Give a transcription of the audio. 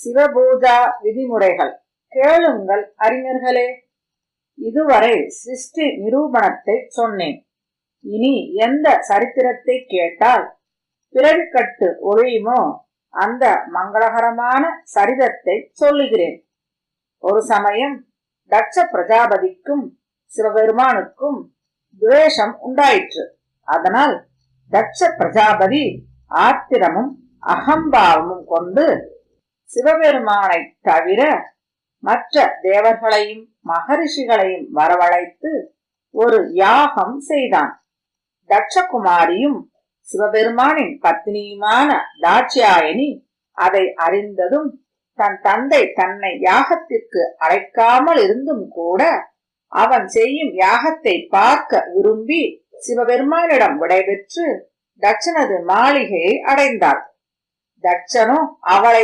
சிவபூஜா விதிமுறைகள். கேளுங்கள் அறிஞர்களே. இதுவரை சிருஷ்டி நிரூபணத்தை சொன்னேன். இனி எந்த சரித்திரத்தை கேட்டால் பிறவிக்கட்டு ஒழியுமோ அந்த மங்களகரமான சரிதத்தை சொல்லுகிறேன். ஒரு சமயம் தட்ச பிரஜாபதிக்கும் சிவபெருமானுக்கும் துவேஷம் உண்டாயிற்று. அதனால் தட்ச பிரஜாபதி ஆத்திரமும் அகம்பாவமும் கொண்டு சிவபெருமானை தவிர மற்ற தேவர்களையும் மகரிஷிகளையும் வரவழைத்து ஒரு யாகம் செய்தான். தட்சகுமாரியும் சிவபெருமானின் பத்னியுமான தாட்சியாயனி அதை அறிந்ததும் தன் தந்தை தன்னை யாகத்திற்கு அழைக்காமல் இருந்தும் கூட அவன் செய்யும் யாகத்தை பார்க்க விரும்பி சிவபெருமானிடம் விடைபெற்று தட்சனது மாளிகையை அடைந்தாள். தட்சனோ அவளை